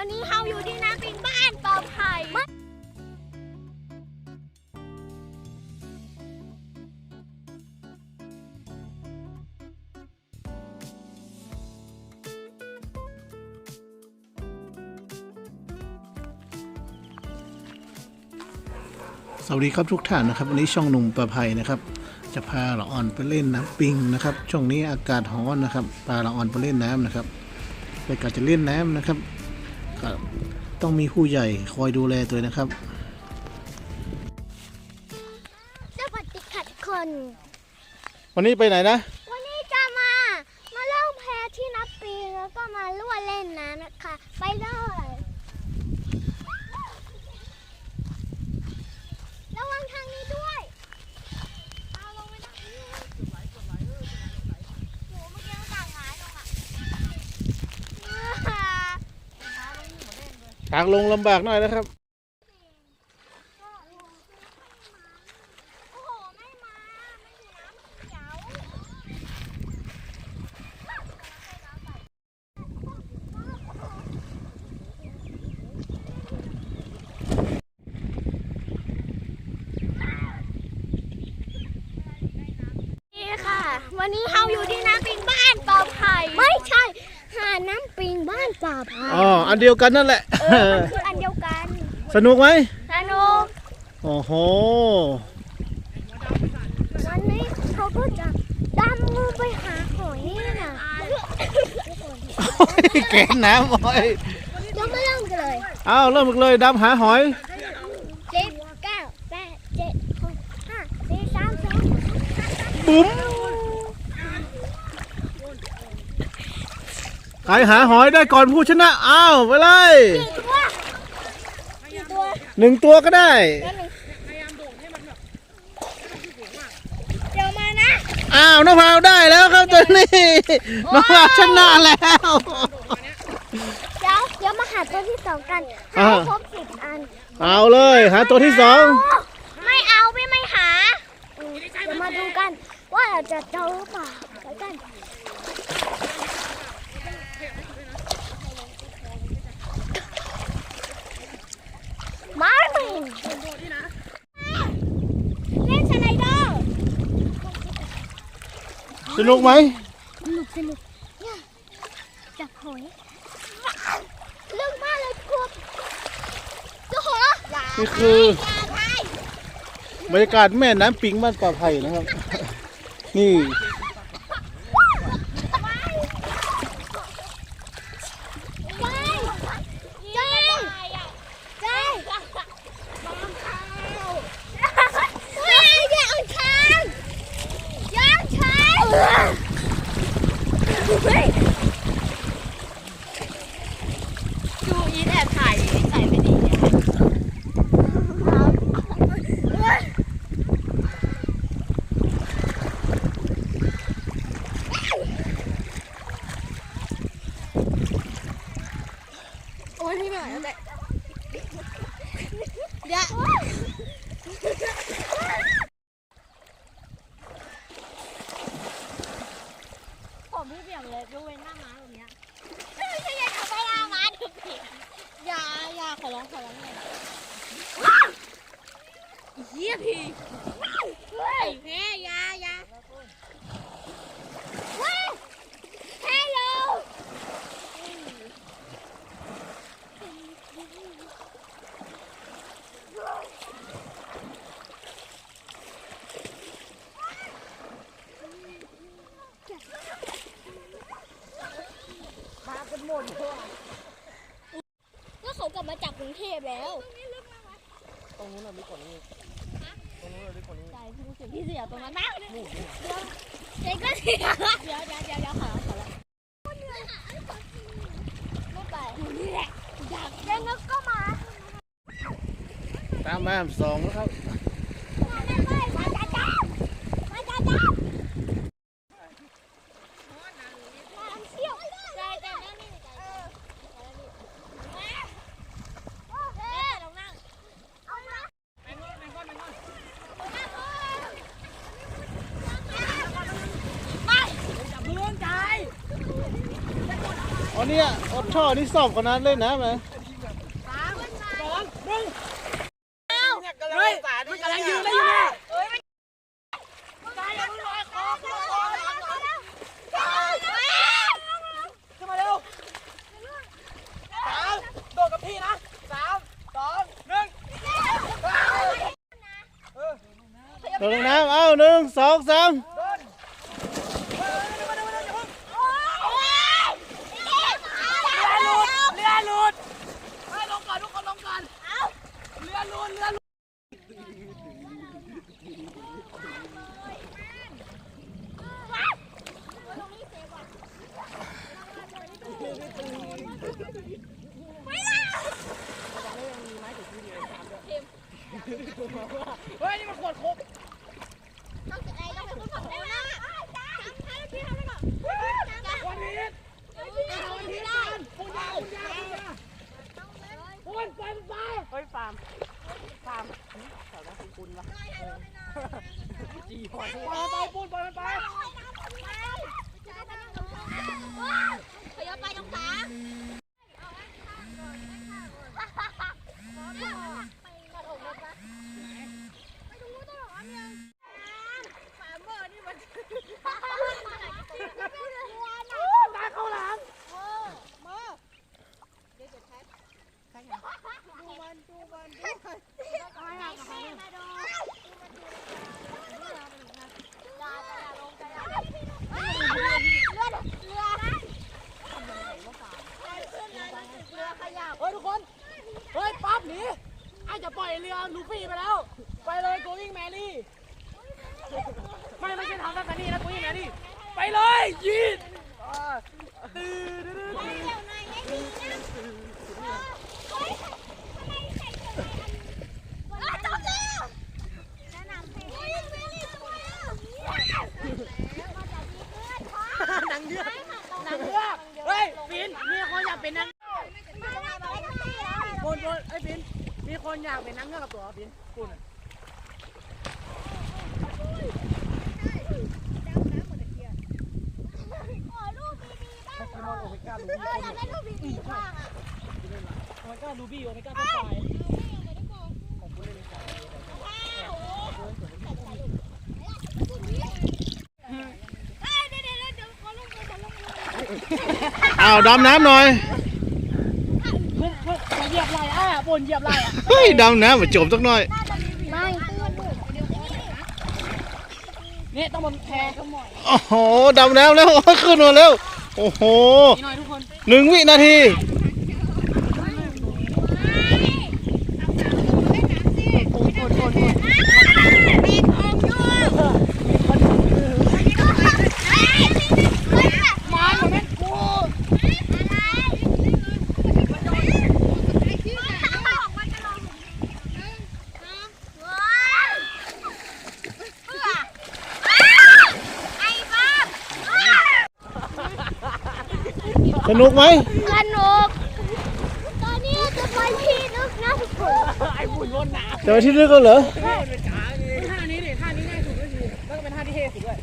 วันนี้เราอยู่ที่น้ำปิงบ้านปลอดภัยสวัสดีครับทุกท่านนะครับ วันนี้ช่องหนุ่มประภัยนะครับ จะพาละอ่อนไปเล่นน้ำปิงนะครับช่วงนี้อากาศร้อนนะครับพาละอ่อนไปเล่นน้ำนะครับไปกาจะเล่นน้ำนะครับ ก็ต้องมีผู้ใหญ่คอยดูแลตัวนะครับสวัสดีค่ะทุกคน วันนี้ไปไหนนะวันนี้จะมา มาล่องแพที่น้ำปิงแล้วก็มาล่วนเล่นน้ำนะคะ ไปเลยระวังทางนี้ด้วยเอาลงไม่ได้โหเมื่อกี้มันต่างหายลงอะ ทางลงลำบากหน่อยนะครับเย้ค่ะวันนี้เราอยู่ที่น้ำปิงบ้านปลอดภัยไม่ใช่ หาดน้ำปิงบ้านปลอดภัยอ๋ออันเดียวกันนั่นแหละ เออมันคืออันเดียวกันสนุกไหมสนุกโอ้โห วันนี้เขาก็จะดำมือไปหาหอยนะโอ้ยแกนน้ำโอ้ยเดี๋ยวมาเริ่มกันเลยเอาเริ่มเลยดำหาหอยเจ็ดเก้าแปดเจ็ดหกห้าสี่สามสองบุ๋ม ใครหาหอยได้ก่อนผู้ชนะ อ้าวไปเลยกี่ตัวกี่ตัวหนึ่งตัวก็ได้แล้วหนึ่งเดี๋ยวมานะอ้าวน้องพราวได้แล้วครับตัวนี้น้องพราวชนะแล้ว เดี๋ยวเดี๋ยวมาหาตัวที่สองกันให้อ่า ครบสิบอัน เอาเลยหาตัวที่สองไม่เอาพี่ไม่หาอืมเดี๋ยวมาดูกัน ว่าเราจะเจอหรือเปล่าไปกันมาหนึ่งเล่นสไลเดอร์ สนุกไหมสนุกสนุกเนี่ยจับหอยเรื่องมากเลยกลัวจะหองอย่านี่คือบรรยากาศแม่น้ำปิงบ้านป่าไผ่นะครับ นี่ ใจใจใจเฮ้ยอย่าเอาทางอย่าใช้เฮ้ย ดูอีทแอบถ่ายใส่ไม่ดีเนี่ย โอ้ยพี่ไม่ไหวแล้วแหละเดี๋ยว ผมพี่เบี่ยงเลยยกเว้นหน้าม้าตรงเนี้ย ไม่ใช่อย่าทำไปอามาดูผิด อย่าอย่าขอร้องขอร้องเลยเฮียพี่ เฮ้ย แพ้อยาอยา เฮ้ยฮัลโหล ก็เขากลับมาจากกรุงเทพแล้วตรงนู้นน่ะมีก่อนนี้ตรงนู้นน่ะมีก่อนนี้ใจพี่รู้สึกพี่เสียตรงนั้นมากเลยเจ๊ก็เสียเดี๋ยวเดี๋ยวเดี๋ยวเดี๋ยวขอ วใจใจนั่นนี่ใจเออมาเฮ้ยลงนั่งเอามาไปงอนไปงอนไปงอนไปจับมือใจอ๋อวันนี้อดช่อนี่สอบกันนะเล่นน้ำไหม เฮ้ยมันกำลังยืนแล้วอยู่เนี่ย ขึ้นมาเร็วสามโดดกับพี่นะสามสองหนึ่ง โดดลงน้ำเอา หนึ่งสองสามเฮ้ย นี่มันขวดโคกวันนี้วันนี้กันคุณยาคุณยาคุณยาคุณไปไปเฮ้ยฟาร์มฟาร์มแถวนั้นคุณคุณวะ จีพอร์ปล่อยมันไปปูนปล่อยมันไปขยับไปตรงกลางไปตรงนู้นต้นหอมยังฟาร์มเมอร์นี่มัน ตายเข้าหลัง เฮ้ยทุกคน เฮ้ยปั๊บหนีไอ้จะปล่อยเรือลูฟี่ไปแล้ว ไปเลยโกวิ่งแมรี่ ไม่ไม่ใช่ทำตั้งแต่นี่นะโกวิ่งแมรี่ ไป เลยยีดอ่าตื้อตื้อตื้อนางเงือกนางเงือกเฮ้ยปินมีคนอยากเป็นนางปูนปูนไอ้ยปิน มีคนอยากเป็นนางเงือกกับตัวปินปูนอะโอเมก้าลูบี้โอเมก้าต้นไฟเอาดำน้ำหน่อยเฮ้ยเฮ้ยอย่าเหยียบไหล่อะปูนเหยียบไหล่อะเฮ้ยดำน้ำมาจมสักหน่อยนี่ต้องบนแพก็หมอยโอ้โหดำน้ำแล้วขึ้นมาแล้ว โอ้โหหนึ่งวินาที มาหมดแม่กู ส นุกไหมสนุกตอนนี้จะไปที่ลึกนะทุกคนไอ้บุญวนหนาเจอที่ลึกแล้วเหรอท่านี้ดิท่านี้ง่ายสุดก็คือแล้วก็เป็นท่าที่เท่สุดด้วย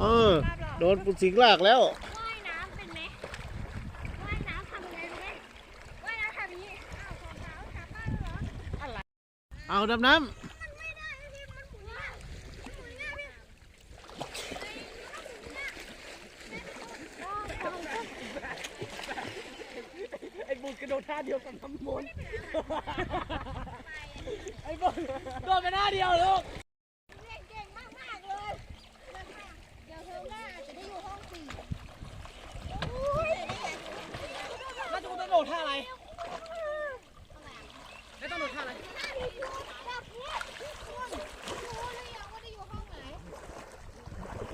เออโดนปุสิงลากแล้ว ว่ายน้ำเป็นไหมว่ายน้ำทำยังไงรู้ไหมว่ายน้ำทำอย่างนี้อ้าวของเขากลับบ้านแล้วเหรอ เอาดำน้ไม่ได้พี่มันหมุนเนี่ยมันหมุนเนี่ยพี่ไอ้บุญกระโดดท่าเดียวกับน้ำมนต์ไอ้บุญโดดไปหน้าเดียวลูก เก่งมากมากๆเลยเดี๋ยวเทอมหน้าอาจจะได้อยู่ห้องสี่โอ้ย แล้วจะต้องโดดท่าอะไรแล้วต้องโดดท่าอะไร แบบเนี้ยทุกคนรู้หรือยังว่าได้อยู่ห้องไหน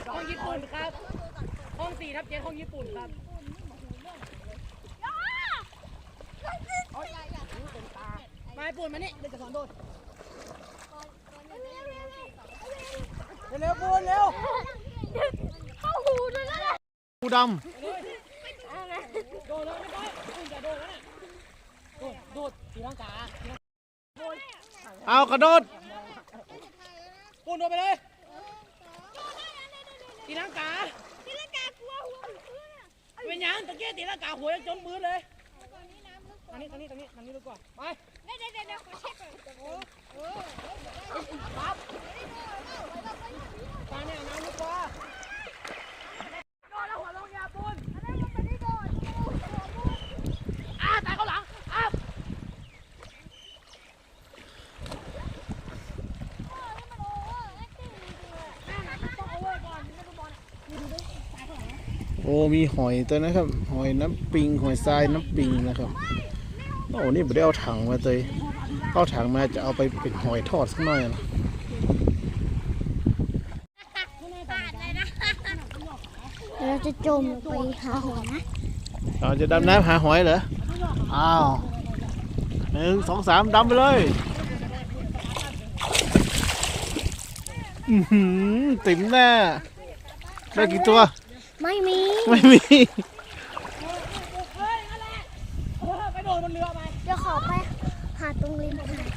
ห้องญี่ปุ่นครับ ห้อง สี่ทับเจ็ดห้องญี่ปุ่นครับมาไอ้ปุ่นมานี่เดี๋ยวจะสอนโดดเร็วๆปุ่นเร็วเข้าหูด้วยนะำกูดโดดเลยไม่ได้ปุ่นจะโดดแล้วน่ะโดดโดดสีลังกาสีลังกาโดดเอากระโดดปูนโดนไปเลยตีลังกา ที่ละกากลัวหัวมันขึ้นอะ เป็นหยังตะเกียตีละกาหัวยังจมมือเลยทางนี้ทางนี้ทางนี้ทางนี้ดูก่อนไปเดี๋ยวเดี๋ยวเดี๋ยวขอเช็คก่อนโอ้โหปั๊บตาเนี่ยน้ำลึกกว่าโดนแล้วหัวลงยาปูนอ้าตายเขาหลังอ้า โอ้ มีหอยตัวนะครับ หอยน้ำปิง หอยทรายน้ำปิงนะครับโอ้นี่ไม่ได้เอาถังมาเลยเอาถังมาจะเอาไปเป็นหอยทอดสักหน่อยนะเราจะจมไปหาหัวนะเราจะดำน้ำหาหอยเหรอ อ้าวหนึ่งสองสามดำไปเลยอือหือติ๋มแน่ได้กี่ตัว ไม่มี ไม่มีไปโดนบนเรือไปเดี๋ยวขอไปหาตรงริมหาด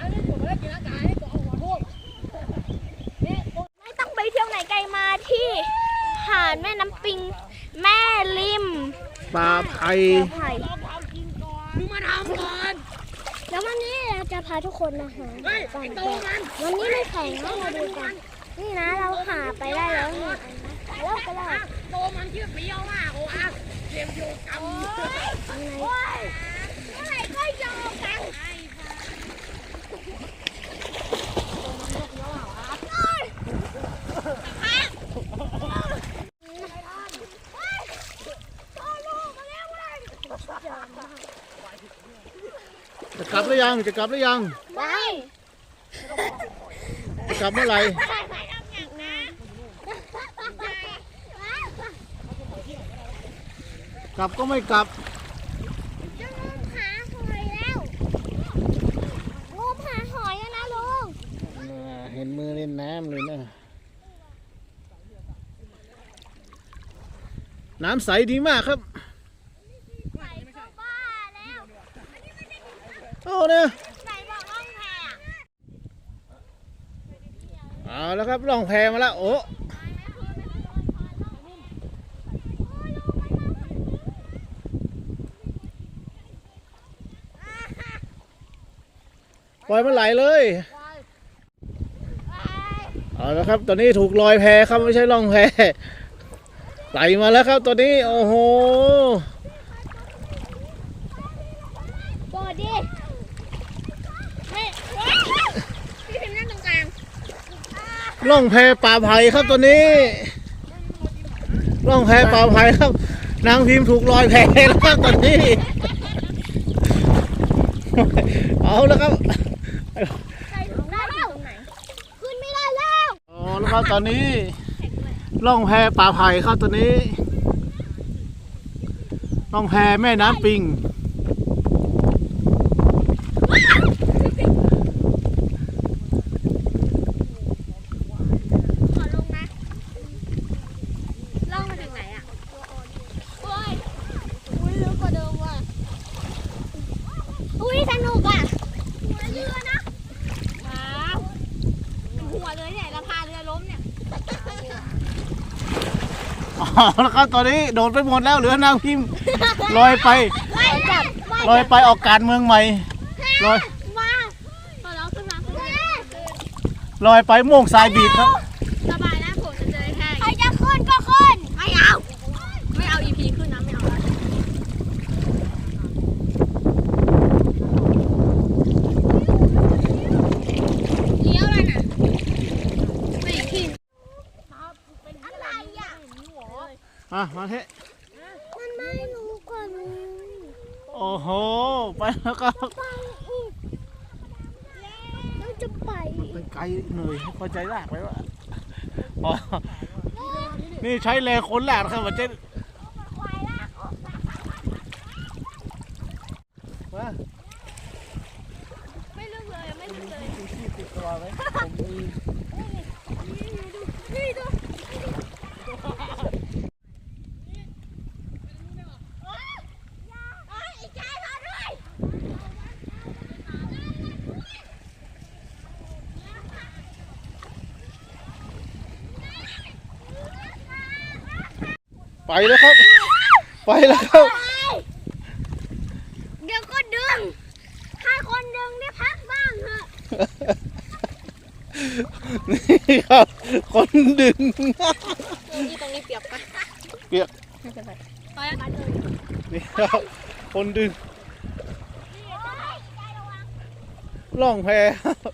อันนี้ผมไม่ได้กินอากาศนี่ผมเอาหัวทุ่มนี่ตรงไม่ต้องไปเที่ยวไหนไกลมาที่หาดแม่น้ำปิง แม่ริมปลาไผ่ไผ่เราความกินก่อนมึงมาทำก่อนแล้ววันนี้เราจะพาทุกคนมาหาเฮ้ยก่อไอ้นโตมันวันนี้ไม่แข่งนะเราดูกัน นี่นะเราหาไปได้แล้วหนึ่งอันนะเลิกไปเลยโตมันชื่อเปรี้ยวมากโอ้อะเตรียมโยกำ ยังไงเมื่อไหร่ก็ยอมกันโตลูกมาแล้วเว้ย จะกลับหรือยังจะกลับหรือยังไปจะกลับเมื่อไหร่ไปทำอย่างนะกลับก็ไม่กลับจะงมหาหอยแล้วงมหาหอยแล้วนะลุงเห็นมือเล่นน้ำเลยนะน้ำใสดีมากครับ ใส่ก็บ้าแล้ว โอ้เนี่ยใส่บอกล่องแพอะเอาแล้วครับล่องแพมาแล้วโอ้ปล่อยมันไหลเลย เอาแล้วครับ ตอนนี้ถูกลอยแพครับไม่ใช่ล่องแพไหลมาแล้วครับตอนนี้ โอ้โห บอดิไม่พี่พิมพ์นั่งตรงกลาง ล่องแพป่าไผ่ครับตัวนี้ ล่องแพป่าไผ่ครับ นางพิมพ์ถูกลอยแพแล้วครับตอนนี้ เอาแล้วครับใส่ถุงได้ตรงไหนขึ้นไม่ได้แล้วเอาแล้วครับตอนนี้ ล่องแพป่าไผ่ครับตัวนี้ ล่องแพแม่น้ำปิง ขอลงนะ ล่องมาถึงไหนอะโอ้ยอุ้ยลึกกว่าเดิมว่ะ อุ้ยสนุกอะหัวเรือนะว้าวเป็นหัวเลยเนี่ยเราพาเรือล้มเนี่ย เอา แล้วครับตอนนี้โดดไปหมดแล้วเหลือนางพิมพ์ลอยไปไม่จับลอยไปออกการเมืองใหม่ลอยว้าวขอร้องขึ้นมาขึ้นมาลอยไปโม่งทรายบีบครับสบายแล้วผมจะเจอแค่ใครจะขึ้นก็ขึ้น ไม่เอา ไม่เอา EP ขึ้นนะ ไม่เอาแล้วเลี้ยวเลยน่ะไม่ขินอะไรอะ มามาเทะมันไม่รู้ก่อนโอ้โห ไปแล้วครับไปอีกแล้วจะไปไปไกลเหนื่อยพอใจลากไปวะอ๋อนี่ใช้แรงคนลากนะครับมันจะมาไม่ลึกเลยไม่ลึกเลยชูชีพติดตัวไหมผม ไปแล้วครับ ไปแล้วครับ เดี๋ยวก็ดึง ให้คนดึงได้พักบ้างเถอะ นี่ครับ คนดึงนี่ตรงนี้เปียกปะเปียกไม่เป็นไรไปนี่ครับ คนดึงล่องแพแล้ว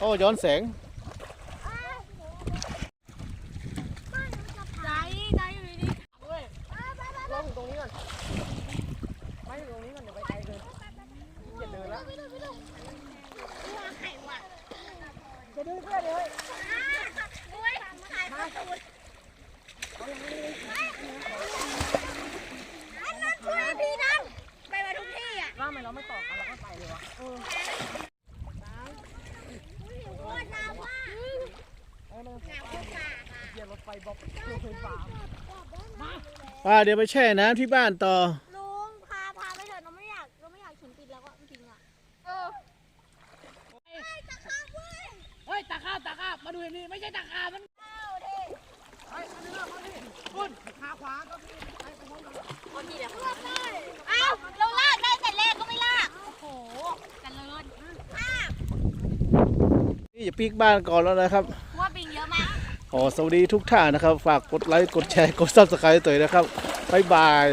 โอ้ย้อนแสง ใจใจอยู่ดี เว้ยลองถึงตรงนี้ก่อนไม่ถึงตรงนี้ก่อนเดี๋ยวไปไกลเกินอย่าเดินละ ๆตัวไข่ว่ะ จะดึงเพื่อนเลย อุ้ยไข่ประตูอันนั้นช่วยพี่ดังไปมาทุกที่อะ ว่าทำไมเราไม่ต่อกันเราก็ไปเลยวะเออ โคตรน้ำว่า เออมัน หนาวปากอะ เกีย ร์รถไฟบอกรถไฟฟ้าอ่าเดี๋ยวไปแช่น้ำที่บ้านต่อ ลุงพาพาไปเถอะเราไม่อยากเราไม่อยากเข็นติดแล้วก็จริงๆอะเออตะข้าวเว้ยเฮ้ยตาข้าบตาข้าบมาดูอย่างนี้ไม่ใช่ตาข้าบมันเอาดิเฮ้ยมาดูนะมาดิคุณขาขวาก็มีไปไปพร้อมกันเอาทีเดียวเอาเราลากได้แต่แรกก็ไม่ลากโอ้โหกันเลินลากนี่จะปีกบ้านก่อนแล้วนะครับ ขอสวัสดีทุกท่านนะครับ ฝากกดไลค์ กดแชร์ กดซับสไครต์ตัวนะครับ บ๊ายบาย